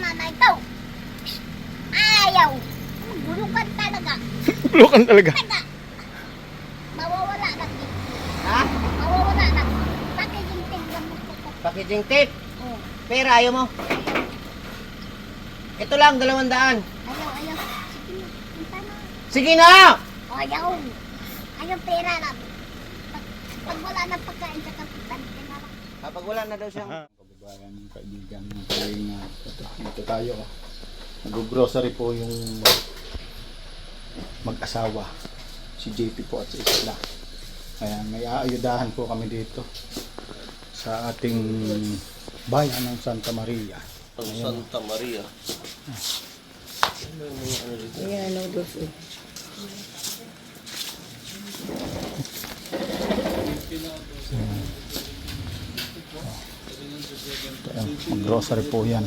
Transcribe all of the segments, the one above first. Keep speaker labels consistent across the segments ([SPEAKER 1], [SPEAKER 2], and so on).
[SPEAKER 1] na ito. Ayaw. Bulukan talaga.
[SPEAKER 2] Lukan talaga.
[SPEAKER 1] Talaga. Mawawala na dito.
[SPEAKER 3] Ha?
[SPEAKER 1] Mawawala na. Packaging ito.
[SPEAKER 3] Packaging tape.
[SPEAKER 1] Oh.
[SPEAKER 3] Pera, ayaw mo. Ito lang, dalawang daan.
[SPEAKER 1] Ayaw, ayaw. Sige na. Punta na.
[SPEAKER 3] Sige na!
[SPEAKER 1] Ayaw. Ayaw pera lang. Pag, pag wala na pagkain sa kapitan, lang.
[SPEAKER 3] Kapag wala na daw siyang...
[SPEAKER 2] Kababayan ng kaibigan ng kalinga. Ito, dito tayo. oh. Nag-grocery po yung mag-asawa. Si JP po at si Isla. Ayan, may aayudahan po kami dito sa ating bayan ng Santa Maria.
[SPEAKER 4] Ang Santa Maria.
[SPEAKER 3] Ayan, noodles eh.
[SPEAKER 2] Ayan, Mag-grocery po yan.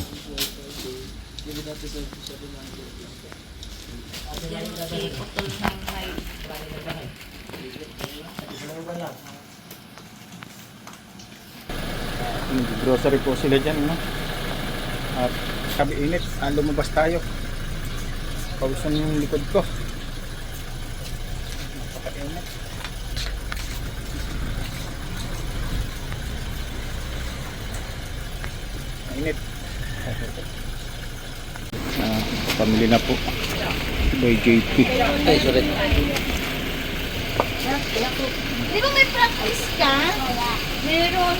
[SPEAKER 2] Grocery po sila dyan, no? At sabi init, ah, lumabas tayo. Pausan yung likod ko. Pamili na po. By JP.
[SPEAKER 4] Ay, sorry.
[SPEAKER 1] Di ba may practice ka? Meron.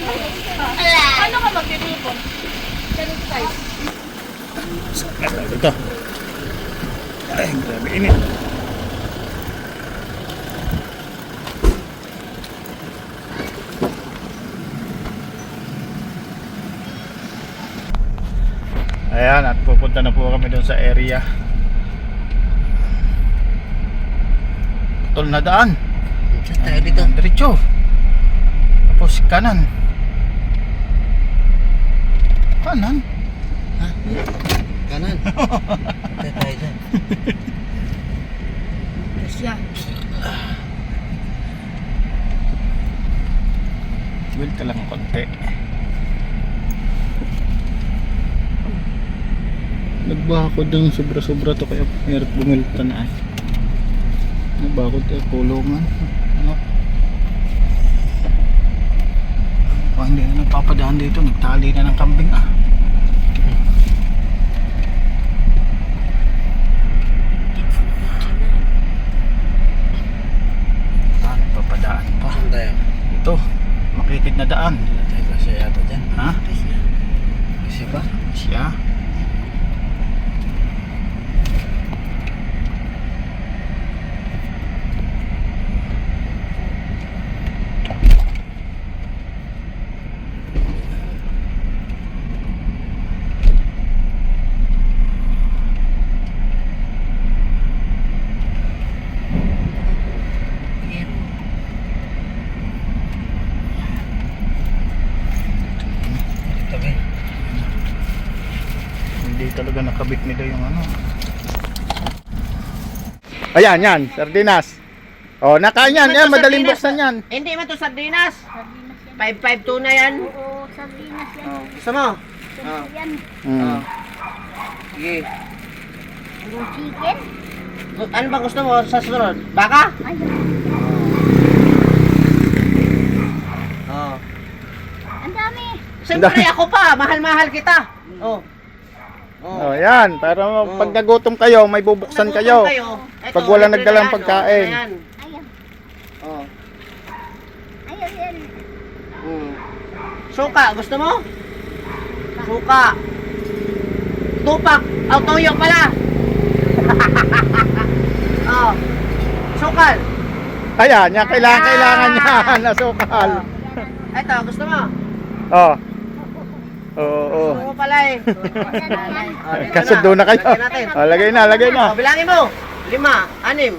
[SPEAKER 1] Wala. Ano ka mag-ripon? Ganun size.
[SPEAKER 2] Ito. Ay, grabe init. Ayan, at pupunta na po kami doon sa area. Tol na daan.
[SPEAKER 3] Saan tayo dito?
[SPEAKER 2] Diretso. Tapos kanan. Kanan?
[SPEAKER 3] Ha? Kanan. Tayo tayo dyan.
[SPEAKER 2] Will ka lang konti. Nagbakod ng sobra-sobra to kaya hirap bumilta na ay. Nagbakod tayo kulungan. Ano? Oh, hindi na nagpapadaan dito. Nagtali na ng kambing ah. Nagpapadaan pa. Ito, makitid na daan.
[SPEAKER 3] Kasi yata dyan.
[SPEAKER 2] Ha?
[SPEAKER 3] Kasi ba?
[SPEAKER 2] Siya.
[SPEAKER 3] Tabi.
[SPEAKER 2] Hindi talaga nakabit nila yung ano. Ayan, yan. Sardinas. Oh, nakain yan. Yan, madaling buksan yan.
[SPEAKER 3] Hindi man to sardinas.
[SPEAKER 1] Sardinas yan.
[SPEAKER 3] 552 na yan.
[SPEAKER 1] Oo, sardinas yan.
[SPEAKER 3] Oh. Gusto mo?
[SPEAKER 1] Siyempre yan.
[SPEAKER 2] Mm.
[SPEAKER 3] Oh. Sige.
[SPEAKER 1] Yung chicken.
[SPEAKER 3] Ano ba gusto mo sa sunod? Baka?
[SPEAKER 1] Ayun.
[SPEAKER 3] Oo.
[SPEAKER 1] Ang dami.
[SPEAKER 3] Siyempre ako pa, mahal-mahal kita. Oh.
[SPEAKER 2] Oh, yan. Para
[SPEAKER 3] Oh.
[SPEAKER 2] pag nagutom kayo, may bubuksan kayo.
[SPEAKER 3] Ito,
[SPEAKER 2] Pag wala nagdalang
[SPEAKER 3] na
[SPEAKER 2] pagkain.
[SPEAKER 3] Oh, ayan.
[SPEAKER 1] Ayun.
[SPEAKER 3] Oh.
[SPEAKER 1] Ayun yan.
[SPEAKER 3] Mm. Suka, gusto mo? Suka. Tupak. Oh, toyo pala. oh. Sukal.
[SPEAKER 2] Ayan, yan. Kailangan, kailangan yan. Nasukal.
[SPEAKER 3] Ito, gusto mo?
[SPEAKER 2] Oh. Oo, oo.
[SPEAKER 3] Pala eh. Dito
[SPEAKER 2] Kasundo na kayo. Oh, lagay na, lagay na.
[SPEAKER 3] bilangin mo. Lima, anim.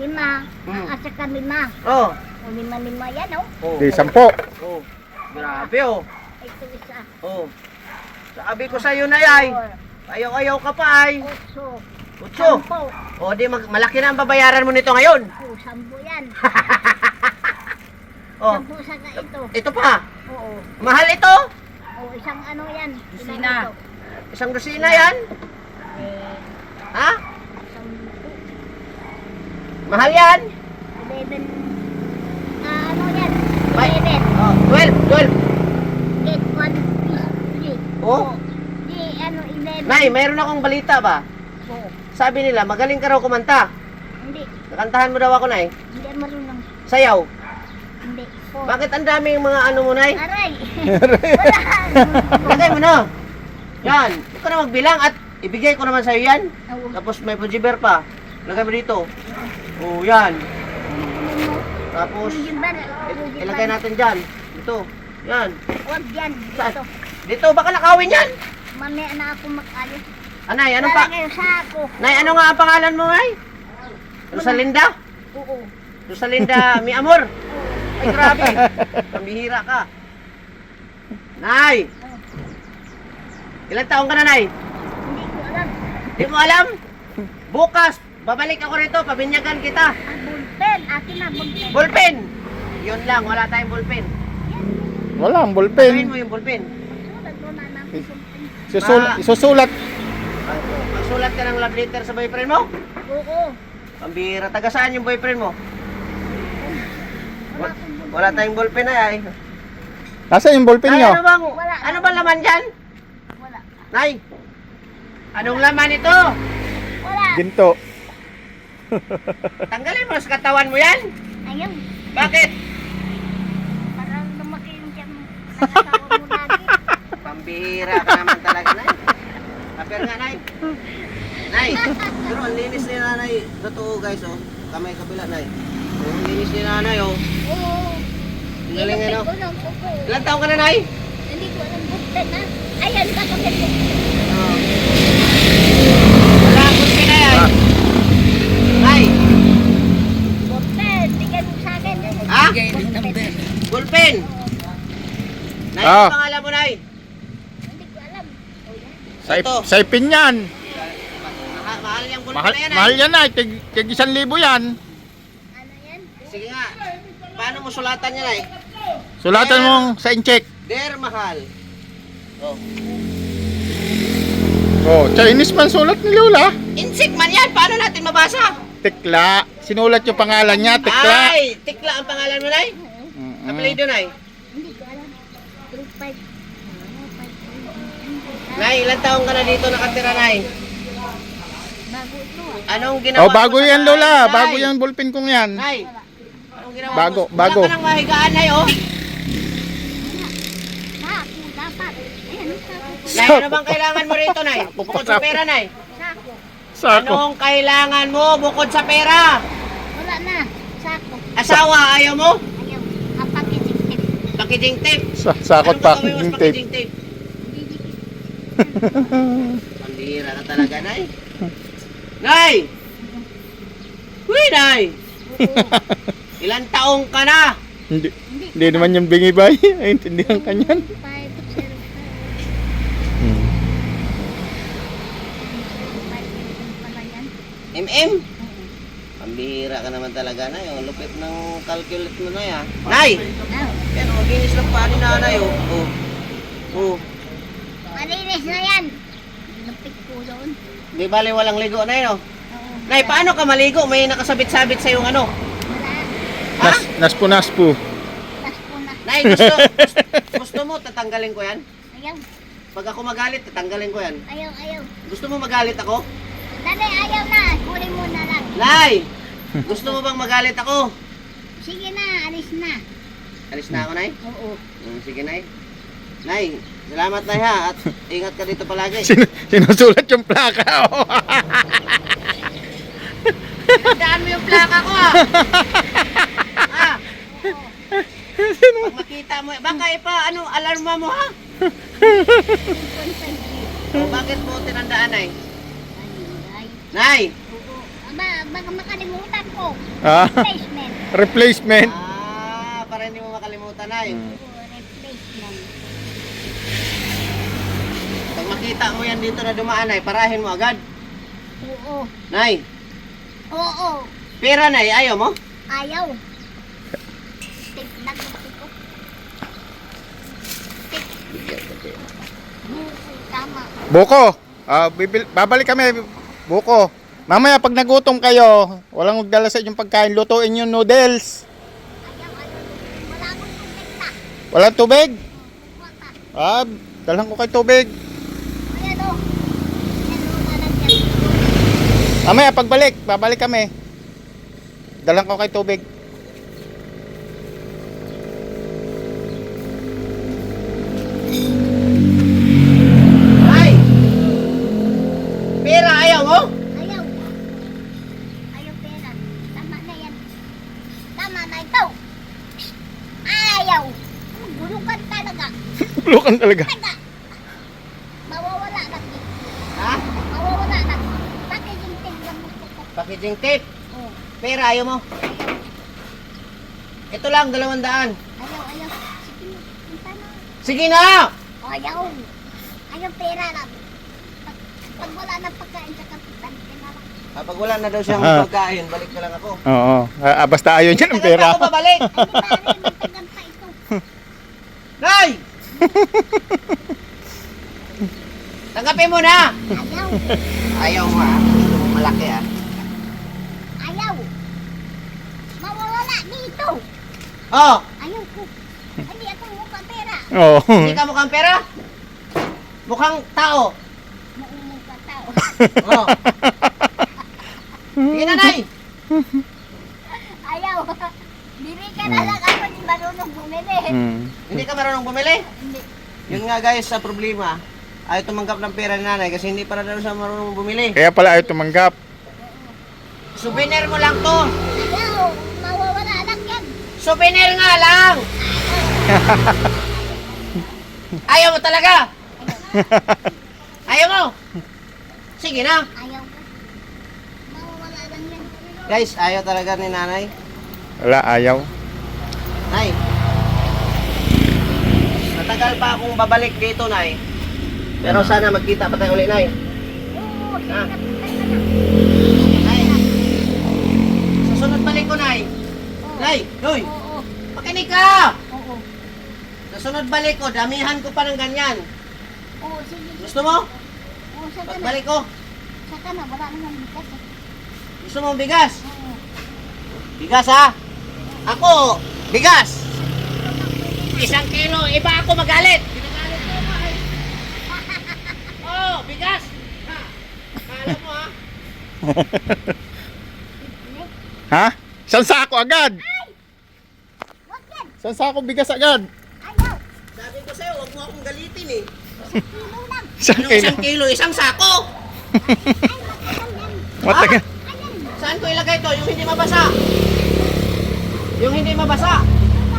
[SPEAKER 1] Lima.
[SPEAKER 3] Hmm.
[SPEAKER 1] At saka lima.
[SPEAKER 3] Oh.
[SPEAKER 1] O lima-lima yan, oh.
[SPEAKER 3] Oh.
[SPEAKER 2] Di, sampo.
[SPEAKER 3] Oh. Grabe oh.
[SPEAKER 1] Ito isa.
[SPEAKER 3] Oh. Sabi ko sa iyo na ay.
[SPEAKER 1] Four.
[SPEAKER 3] Ayaw-ayaw ka pa ay.
[SPEAKER 1] Otso.
[SPEAKER 3] Utso.
[SPEAKER 1] Sampo.
[SPEAKER 3] O di mag malaki na ang babayaran mo nito ngayon.
[SPEAKER 1] Oh, sampo yan.
[SPEAKER 3] Oh.
[SPEAKER 1] Sampo saka ito.
[SPEAKER 3] Ito pa.
[SPEAKER 1] Oo.
[SPEAKER 3] Mahal ito.
[SPEAKER 1] O isang ano yan.
[SPEAKER 5] Kusina.
[SPEAKER 1] Ilan ito?
[SPEAKER 3] Isang dosina yan? Ha? Mahal yan?
[SPEAKER 1] Eleven. Ah, ano yan?
[SPEAKER 3] May-
[SPEAKER 1] Eleven.
[SPEAKER 3] Oh, 12, 12.
[SPEAKER 1] Get one piece. Three.
[SPEAKER 3] Oh.
[SPEAKER 1] Di, ano, eleven.
[SPEAKER 3] Nay, mayroon akong balita ba?
[SPEAKER 1] Oh.
[SPEAKER 3] Sabi nila, magaling ka raw kumanta.
[SPEAKER 1] Hindi.
[SPEAKER 3] Nakantahan mo daw ako, Nay.
[SPEAKER 1] Hindi marunong.
[SPEAKER 3] Sayaw.
[SPEAKER 1] Oh.
[SPEAKER 3] Bakit ang daming mga ano mo, Nay?
[SPEAKER 1] Aray. Wala.
[SPEAKER 3] Lagay mo na. Yan. Huwag ka na magbilang at ibigay ko naman sa'yo yan.
[SPEAKER 1] Oo.
[SPEAKER 3] Tapos may pujiber pa. Lagay mo dito. Oh, yan. Tapos, il- ilagay natin dyan. Dito. Yan.
[SPEAKER 1] Huwag yan.
[SPEAKER 3] Saan?
[SPEAKER 1] Dito.
[SPEAKER 3] Dito, baka nakawin yan.
[SPEAKER 1] Mamaya na ako mag-alis.
[SPEAKER 3] Anay, ano pa?
[SPEAKER 1] Lalagay sa ako.
[SPEAKER 3] Nay, ano nga ang pangalan mo, Nay? Rosalinda?
[SPEAKER 1] Oo.
[SPEAKER 3] Rosalinda, mi amor. Ay, grabe. Pambihira ka. Nay! Ilan taong ka na, Nay?
[SPEAKER 1] Hindi ko alam.
[SPEAKER 3] Di mo alam? Bukas, babalik ako rito, pabinyagan kita.
[SPEAKER 1] Ah, bullpen. Akin na, bullpen.
[SPEAKER 3] Ballpen! Yun lang, wala tayong ballpen.
[SPEAKER 2] Walang
[SPEAKER 3] Gawin
[SPEAKER 2] ballpen.
[SPEAKER 3] mo yung ballpen.
[SPEAKER 1] Sulat mo na ng bullpen.
[SPEAKER 2] Susul
[SPEAKER 3] Ma-
[SPEAKER 2] susulat.
[SPEAKER 3] Magsulat ka ng love letter sa boyfriend mo?
[SPEAKER 1] Oo.
[SPEAKER 3] Pambihira, taga saan yung boyfriend mo?
[SPEAKER 1] Wala
[SPEAKER 3] tayong ballpen ay. ay.
[SPEAKER 2] Nasaan yung ballpen
[SPEAKER 3] Nay,
[SPEAKER 2] nyo?
[SPEAKER 3] ano bang,
[SPEAKER 1] Wala.
[SPEAKER 3] ano bang laman dyan?
[SPEAKER 1] Wala.
[SPEAKER 3] Nay, anong laman ito?
[SPEAKER 1] Wala.
[SPEAKER 2] Ginto.
[SPEAKER 3] Tanggalin mo sa katawan mo yan.
[SPEAKER 1] Ayun.
[SPEAKER 3] Bakit?
[SPEAKER 1] Parang lumaki yung tiyan mo. Nakasawa mo lagi.
[SPEAKER 3] Pambihira ka naman talaga, Nay. Kapir nga, Nay. Nay, pero ang linis ni Nanay. Totoo, guys, oh. Kamay kabila, Nay. Oh, ang linis ni Nanay, oh.
[SPEAKER 1] Oo.
[SPEAKER 3] Ang galing, ano?
[SPEAKER 1] Ng.
[SPEAKER 3] Ilan taong ka na, Nay?
[SPEAKER 1] Hindi ko alam bullpen ha. Ayan, kakabit ko.
[SPEAKER 3] Oh. Wala akong pinay, ay. Nay,
[SPEAKER 1] Bullpen. Bigyan mo sa akin.
[SPEAKER 3] ha?
[SPEAKER 1] Bullpen.
[SPEAKER 3] Ballpen. Nay,
[SPEAKER 2] Ah.
[SPEAKER 3] ano pangalan mo, Nay?
[SPEAKER 1] Hindi ko alam.
[SPEAKER 2] Saip,
[SPEAKER 3] Ito.
[SPEAKER 2] saipin yan.
[SPEAKER 3] Maha- mahal yung ballpen
[SPEAKER 2] Mahal,
[SPEAKER 3] na yan, Nay.
[SPEAKER 2] mahal yan ay. Tig, tig isang libo yan.
[SPEAKER 1] Ano yan?
[SPEAKER 3] Sige nga. Paano mo sulatan yan, Nay?
[SPEAKER 2] Sulatan mong sa incheck.
[SPEAKER 3] Der mahal. Oh.
[SPEAKER 2] Oh, Chinese man sulat ni Lola.
[SPEAKER 3] Insik man yan. Paano natin mabasa?
[SPEAKER 2] Tekla. Sinulat yung pangalan niya, Tekla.
[SPEAKER 3] Ay, tikla ang pangalan mo, Nay.
[SPEAKER 2] Mm-mm.
[SPEAKER 3] Apelido, Nay.
[SPEAKER 1] Hindi ko alam. Group 5. 5.
[SPEAKER 3] Nay, ilang taong ka na dito nakatira, Nay?
[SPEAKER 1] Bago ito ah.
[SPEAKER 3] Anong ginawa
[SPEAKER 2] Oh, bago yan Lola.
[SPEAKER 3] Nay?
[SPEAKER 2] Bago yung ballpen kong yan.
[SPEAKER 3] Nay, anong ginawa
[SPEAKER 2] Bago,
[SPEAKER 3] mo?
[SPEAKER 2] bago.
[SPEAKER 3] Wala ka ng mahigaan, Nay, oh.
[SPEAKER 1] Sako, dapat. Ayan, sako.
[SPEAKER 3] Nay, ano bang kailangan mo rito, Nay? Bukod sa pera, Nay.
[SPEAKER 1] Sako.
[SPEAKER 2] Sako.
[SPEAKER 3] Anong kailangan mo bukod sa pera?
[SPEAKER 1] Wala na. Sako.
[SPEAKER 3] Asawa, ayaw mo?
[SPEAKER 1] Ayaw. Ang pakitik-tik.
[SPEAKER 3] Packaging tape.
[SPEAKER 2] Sa, sakot
[SPEAKER 3] Anong
[SPEAKER 2] pa
[SPEAKER 3] gagawin mo
[SPEAKER 2] yung
[SPEAKER 3] sa
[SPEAKER 2] tape.
[SPEAKER 3] packaging tape? Pambihira ka talaga, Nay. Nay! Uy, Nay!
[SPEAKER 1] Oo.
[SPEAKER 3] Ilan taong ka na?
[SPEAKER 2] Hindi,
[SPEAKER 1] Hindi.
[SPEAKER 2] hindi naman yung bingi bay. Ay, intindihan ka niyan. Hmm.
[SPEAKER 1] yan.
[SPEAKER 3] MM? Pambihira ka naman talaga, Nay. Ang lupit ng calculate mo, Nay, ah. Nay! Yan, oh, ginis lang pa ni Nanay, oh. Oh. Oh.
[SPEAKER 1] Malinis na yan. Lupit ko doon.
[SPEAKER 3] Di bali walang ligo, Nay, no?
[SPEAKER 1] Oo.
[SPEAKER 3] Nay, paano ka maligo? May nakasabit-sabit sa yung ano?
[SPEAKER 2] Nas, naspo naspo.
[SPEAKER 1] Tas ko na.
[SPEAKER 3] Nay, gusto, gusto, gusto mo, tatanggalin ko yan?
[SPEAKER 1] Ayaw.
[SPEAKER 3] Pag ako magalit, tatanggalin ko yan.
[SPEAKER 1] Ayaw, ayaw.
[SPEAKER 3] Gusto mo magalit ako?
[SPEAKER 1] Dali, ayaw na. Kunin mo na lang.
[SPEAKER 3] Nay! Gusto mo bang magalit ako?
[SPEAKER 1] Sige na, alis na.
[SPEAKER 3] Alis na ako, Nay?
[SPEAKER 1] Oo.
[SPEAKER 3] Mm, sige, Nay. Nay, salamat, Nay, ha? At ingat ka dito palagi.
[SPEAKER 2] Sin, sinusulat yung plaka. Oh.
[SPEAKER 3] Tandaan mo yung plaka ko, ah! Pag makita mo, baka ipa, ano, alarma mo, ha? O, bakit mo tinandaan?
[SPEAKER 1] Ay,
[SPEAKER 3] Nay!
[SPEAKER 1] Aba, baka makalimutan ko.
[SPEAKER 2] Ah,
[SPEAKER 1] Replacement.
[SPEAKER 2] replacement.
[SPEAKER 3] Ah, para hindi mo makalimutan, Nay.
[SPEAKER 1] Oo, replacement.
[SPEAKER 3] Pag makita mo yan dito na dumaan, Nay, parahin mo agad.
[SPEAKER 1] Oo.
[SPEAKER 3] Nay,
[SPEAKER 1] Oo.
[SPEAKER 3] pera, Nay, ayaw mo?
[SPEAKER 1] Ayaw. Tama.
[SPEAKER 2] Buko. Ah, bibil- babalik kami. Buko. Mamaya pag nagutom kayo, walang magdala sa inyong pagkain, lutuin yung noodles. Walang tubig? Ah, dalhan ko kay tubig. Mamaya pagbalik, babalik kami. Dalhan ko kay tubig.
[SPEAKER 3] Nay! Pera ayaw mo?
[SPEAKER 1] Ayaw. Ayaw pera. Tama na yan. Tama na ito. Ayaw. Gulukan talaga.
[SPEAKER 2] Lukan talaga.
[SPEAKER 1] Mawawala na.
[SPEAKER 3] Ha?
[SPEAKER 1] Mawawala na. Bakit yung tingnan mo?
[SPEAKER 3] Packaging tape.
[SPEAKER 1] Oh.
[SPEAKER 3] Pera ayaw mo? Ito lang, dalawang daan.
[SPEAKER 1] Ayaw, ayaw. Sige na.
[SPEAKER 3] Sige na!
[SPEAKER 1] Ayaw. Ayaw pera lang. Pag, pag wala ng pagkain sa kapitan, kailangan.
[SPEAKER 3] Kapag wala na daw siyang
[SPEAKER 2] Ah.
[SPEAKER 3] pagkain, balik na lang ako.
[SPEAKER 2] Oo. Ah, basta ayaw niya ng
[SPEAKER 3] Tagal pa
[SPEAKER 2] pera.
[SPEAKER 3] ako babalik!
[SPEAKER 1] Ay, di ba rin matagal pa ito?
[SPEAKER 3] Nay! Tanggapin mo na!
[SPEAKER 1] Ayaw.
[SPEAKER 3] Ayaw mo ah. Ito mo malaki ah.
[SPEAKER 1] Ayaw. Mawawala dito.
[SPEAKER 3] Oh!
[SPEAKER 1] Ayaw ko. Hindi ako mukha pera.
[SPEAKER 2] Oo.
[SPEAKER 3] Hindi ka mukhang pera? Mukhang tao.
[SPEAKER 1] Muumukha tao.
[SPEAKER 3] Oh. Sige na, Nay!
[SPEAKER 1] Ayaw. Bili ka na lang marunong bumili.
[SPEAKER 2] Hmm.
[SPEAKER 3] Hindi ka marunong bumili?
[SPEAKER 1] Hindi.
[SPEAKER 3] Yun nga guys, sa problema, ayaw tumanggap ng pera ni nanay kasi hindi para daw siya marunong bumili.
[SPEAKER 2] Kaya pala ayaw tumanggap.
[SPEAKER 3] Souvenir mo lang to.
[SPEAKER 1] Ayaw. Mawawala lang yan.
[SPEAKER 3] Souvenir nga lang. Ayaw mo talaga. Ayaw mo. Sige na.
[SPEAKER 1] Ayaw ko. Mawawala lang yan.
[SPEAKER 3] Guys, ayaw talaga ni nanay.
[SPEAKER 2] Wala, ayaw.
[SPEAKER 3] Nay. Matagal pa akong babalik dito, Nay. Pero sana magkita pa tayo ulit, Nay.
[SPEAKER 1] Oo, sige
[SPEAKER 3] Ah. Nay. Susunod balik ko, Nay. Nay, Hoy,
[SPEAKER 1] Oo.
[SPEAKER 3] makinig ka!
[SPEAKER 1] Oo.
[SPEAKER 3] Susunod balik ko, damihan ko pa ng ganyan.
[SPEAKER 1] Oo, sige.
[SPEAKER 3] Gusto mo?
[SPEAKER 1] Oo, saka na.
[SPEAKER 3] Pagbalik ko,
[SPEAKER 1] Saka na. Wala naman bigas eh.
[SPEAKER 3] gusto mo bigas?
[SPEAKER 1] Oo.
[SPEAKER 3] Bigas ha? Ako, bigas! Isang kilo, iba ako magalit. Ginagalit mo ako eh. Oh, bigas! Ha? Kala mo ha?
[SPEAKER 2] Ha? Isang sako agad.
[SPEAKER 1] Wag yan.
[SPEAKER 2] Isang sako bigas agad.
[SPEAKER 3] Sabi ko sa'yo, huwag mo akong galitin eh.
[SPEAKER 1] Kilo lang.
[SPEAKER 2] Isang
[SPEAKER 3] Yung
[SPEAKER 2] kilo.
[SPEAKER 3] isang kilo, isang sako!
[SPEAKER 1] Matagal.
[SPEAKER 3] Saan ko ilagay to? Yung hindi mabasa. Yung hindi mabasa.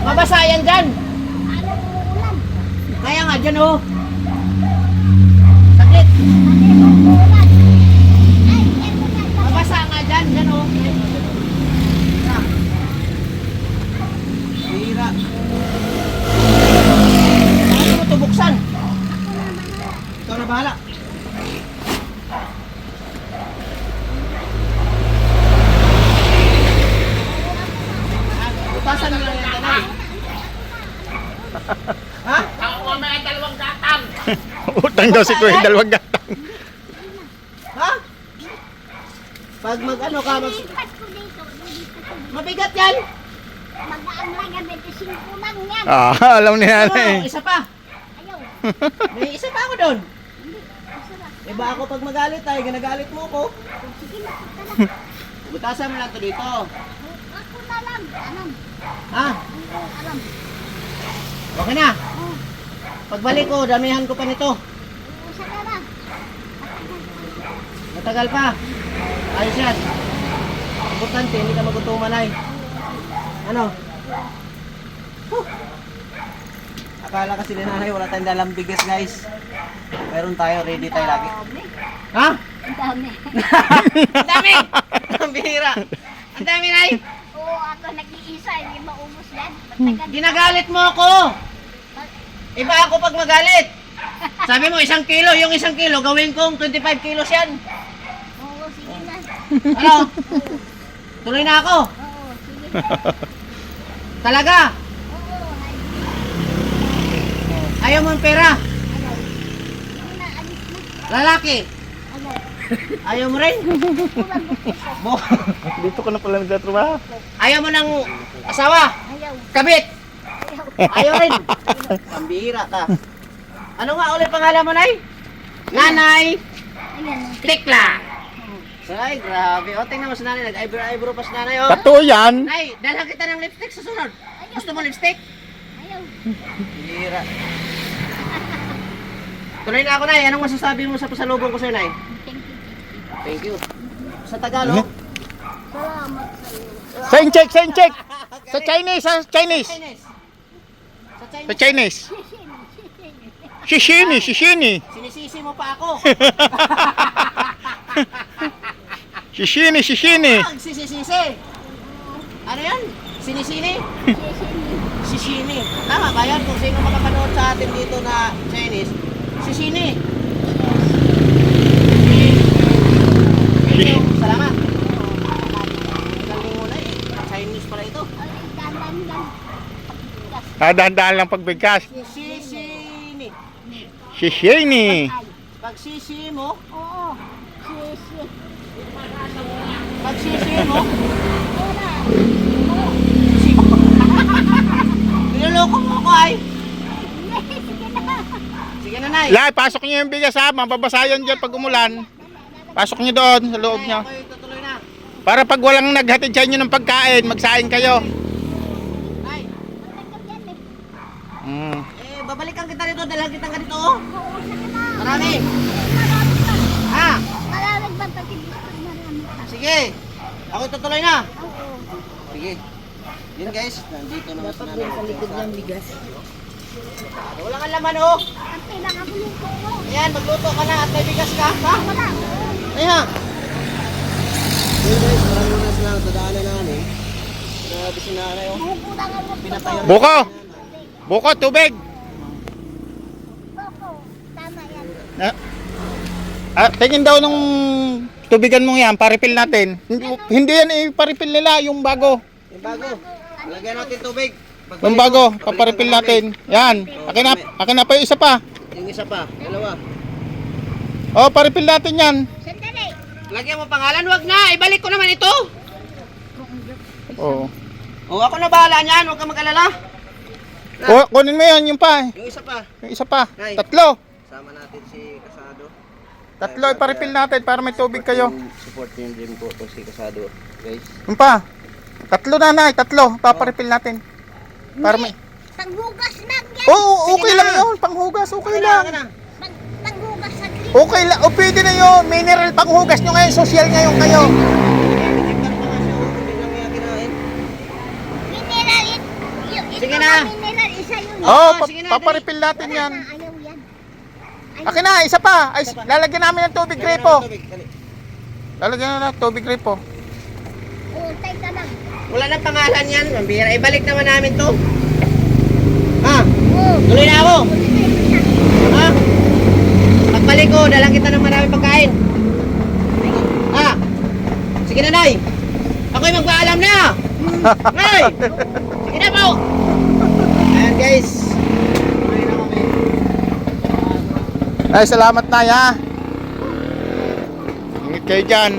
[SPEAKER 3] Mabasa yan dyan. Kaya nga dyan oh. Sakit.
[SPEAKER 1] Ayaw umuulan. Ay, eto na.
[SPEAKER 3] Mabasa nga dyan. Dyan oh. Ah. Hira. Paano mo ito buksan? Ikaw na bahala. Ah, Butasan mo lang yan, tanay. Ha?
[SPEAKER 2] Utang daw si Kuya dalawang gatang.
[SPEAKER 3] Ha? Pag mag ano ka, mag... Mabigat yan.
[SPEAKER 1] Magaan lang yan. 25 lang yan.
[SPEAKER 2] Ah, alam ni
[SPEAKER 3] Ano,
[SPEAKER 2] nanay.
[SPEAKER 3] isa pa.
[SPEAKER 1] Ayaw.
[SPEAKER 3] May isa pa ako doon. Iba ako pag magalit ay ginagalit mo ko.
[SPEAKER 1] Sige na. Na.
[SPEAKER 3] Butasan mo lang to dito.
[SPEAKER 1] Ako na lang. Alam.
[SPEAKER 3] Ha?
[SPEAKER 1] Alam.
[SPEAKER 3] Okay na. Pagbalik ko, damihan ko pa nito. Matagal pa. Ayos yan. Importante, hindi ka magutuman ay. Ano? Huh. Akala kasi ni nanay wala tayong dalang bigas guys. Meron tayo, ready tayo lagi. Ha?
[SPEAKER 1] Ang dami.
[SPEAKER 3] Ang dami! Ang bihira. Ang dami nay.
[SPEAKER 1] Oo, ako nag-iisa. Hindi maubos yan.
[SPEAKER 3] Ginagalit mo ako. Iba ako pag magalit. Sabi mo isang kilo, yung isang kilo, gawin kong 25 kilos yan.
[SPEAKER 1] Oo, sige na.
[SPEAKER 3] Ano? Tuloy na ako.
[SPEAKER 1] Oo, sige.
[SPEAKER 3] Talaga.
[SPEAKER 1] Oo, ay.
[SPEAKER 3] Ayaw mo ng pera.
[SPEAKER 1] Ayaw. Sige na, alis
[SPEAKER 3] Lalaki. Ayaw mo rin? Bo-
[SPEAKER 2] Dito ko na pala nagtatrabaho.
[SPEAKER 3] Ayaw mo ng asawa?
[SPEAKER 1] Ayaw.
[SPEAKER 3] Kabit? Ayaw rin. Pambihira ka. Ano nga ulit pangalan mo, Nay? Nanay. Tikla. Ay, grabe. O, tingnan mo si nanay. Nag-eyebrow-eyebrow pa si nanay, oh.
[SPEAKER 2] Tato yan.
[SPEAKER 3] Nay, dalhan kita ng lipstick sa sunod. Gusto mo lipstick?
[SPEAKER 1] Ayaw.
[SPEAKER 3] Bihira. Tuloy na ako, Nay. Anong masasabi mo sa pasalubong ko sa'yo, Nay?
[SPEAKER 1] Thank you.
[SPEAKER 3] Thank you. Sa Tagalog?
[SPEAKER 1] Salamat sa iyo.
[SPEAKER 2] Sign check, sign check. Sa Chinese, sa Chinese.
[SPEAKER 3] Chinese. Sa
[SPEAKER 2] Sa
[SPEAKER 3] Chinese.
[SPEAKER 2] Chinese. Shishini, shishini.
[SPEAKER 3] Sinisisi mo pa ako.
[SPEAKER 2] Shishini, shishini.
[SPEAKER 3] Ang sisisisi. Ano yan? Sinisini? Sisini. Tama ba yan? Kung sino makapanood sa atin dito na Chinese, sisini. Thank you. Salamat. Galing mo na eh. Chinese pala ito.
[SPEAKER 2] Ah, dahan-dahan lang pagbigkas.
[SPEAKER 3] Sisini.
[SPEAKER 2] Shishini.
[SPEAKER 3] Pag sisi mo,
[SPEAKER 1] Oo. Sisi.
[SPEAKER 3] pag sisi mo,
[SPEAKER 1] Wala.
[SPEAKER 3] Niloloko mo ako ay.
[SPEAKER 1] Sige na.
[SPEAKER 3] Sige na, Nay.
[SPEAKER 2] Lai, pasok niyo yung bigas ha. Mababasa yan dyan pag umulan. Pasok niyo doon sa loob niyo.
[SPEAKER 3] Tutuloy na.
[SPEAKER 2] Para pag walang naghatid sa inyo ng pagkain, magsaing kayo.
[SPEAKER 3] Nay,
[SPEAKER 2] Mm.
[SPEAKER 3] eh, babalikan kita dito, dalhan kita ka dito, oh.
[SPEAKER 1] Oo, sige na.
[SPEAKER 3] Marami. Ha?
[SPEAKER 1] Marami ba pati gusto marami?
[SPEAKER 3] Sige. Ako'y tutuloy na.
[SPEAKER 1] Oo.
[SPEAKER 3] Sige. Yun guys, nandito naman sa namin. Sa likod ng bigas. Wala kang laman, oh.
[SPEAKER 1] Ang pinakabuluko mo.
[SPEAKER 3] Ayan, magluto ka na at may bigas ka, ha?
[SPEAKER 1] Wala.
[SPEAKER 3] Ayan. Yun guys, maraming mga sila sa daanan namin. Grabe si nanay, oh.
[SPEAKER 1] Lang ko.
[SPEAKER 2] Buko! Buko, tubig!
[SPEAKER 1] Buko. Tama yan.
[SPEAKER 2] Ah, ah, tingin daw nung tubigan mo yan, paripil natin. Hindi, hindi yan iparipil nila, yung bago.
[SPEAKER 3] Yung bago. Lagyan natin tubig. Pagbalik
[SPEAKER 2] Yung bago,
[SPEAKER 3] pabalikan
[SPEAKER 2] natin. Yan, akin na, akin na pa yung isa pa.
[SPEAKER 3] Yung isa pa, dalawa.
[SPEAKER 2] Oh, paripil natin yan.
[SPEAKER 1] Sandali.
[SPEAKER 3] Lagyan mo pangalan, wag na. Ibalik ko naman ito.
[SPEAKER 2] Oo.
[SPEAKER 3] Oh, ako na bahala niyan. Huwag ka mag-alala.
[SPEAKER 2] Oh, kunin mo yan, yung pa.
[SPEAKER 3] Yung isa pa.
[SPEAKER 2] Yung isa pa.
[SPEAKER 3] Nay.
[SPEAKER 2] Tatlo.
[SPEAKER 3] Sama natin si Kasado.
[SPEAKER 2] Tatlo, iparipil natin para may tubig kayo.
[SPEAKER 3] Support yung dream ko to si Kasado, guys.
[SPEAKER 2] Yung pa. Tatlo na, nay. Tatlo. Paparipil natin. Para may...
[SPEAKER 1] Panghugas lang yan.
[SPEAKER 2] Oo, oh, okay
[SPEAKER 3] Sige
[SPEAKER 2] lang
[SPEAKER 3] na.
[SPEAKER 2] yun. Panghugas, okay
[SPEAKER 3] Okay na,
[SPEAKER 2] lang.
[SPEAKER 3] okay na.
[SPEAKER 1] Pang, panghugas sa green.
[SPEAKER 2] Okay lang. O pwede na yun. Mineral panghugas nyo ngayon. Social ngayon kayo.
[SPEAKER 3] Oh.
[SPEAKER 1] Mineral it. Yung, ito
[SPEAKER 3] Sige
[SPEAKER 1] nga
[SPEAKER 3] na.
[SPEAKER 1] mineral, isa yun.
[SPEAKER 2] Oo, oh,
[SPEAKER 3] na, dali.
[SPEAKER 2] paparipil natin yan.
[SPEAKER 1] Ah, yan.
[SPEAKER 2] Akin na, isa pa. Ay, lalagyan namin ng tubig
[SPEAKER 3] dali.
[SPEAKER 2] Lalagyan na ng tubig gripo.
[SPEAKER 1] Utay ka lang.
[SPEAKER 3] Wala nang pangalan yan. Mambira. Ibalik naman namin to. Ha?
[SPEAKER 1] Oo.
[SPEAKER 3] Tuloy na ako. Ha? Pagbalik ko, dalang kita ng marami pagkain. Ha? Sige na, Nay. Ako'y magpaalam na. Nay! Sige na po. Ayan, guys. Tuloy na kami.
[SPEAKER 2] Ay, salamat na, ha. Ingit kayo dyan.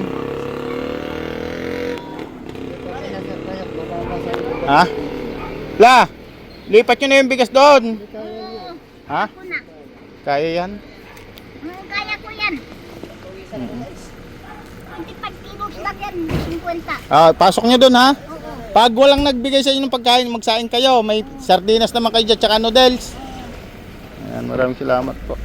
[SPEAKER 2] Ha? La, lipat nyo na yung bigas doon.
[SPEAKER 1] Oo.
[SPEAKER 2] Ha? Kaya yan?
[SPEAKER 1] Oo, kaya ko yan. Hindi pagkilos lang yan. 50.
[SPEAKER 2] Ah, pasok nyo doon, ha? Pag walang nagbigay sa inyo ng pagkain, magsaing kayo. May sardinas naman kayo dyan, tsaka noodles. Ayan, maraming salamat po.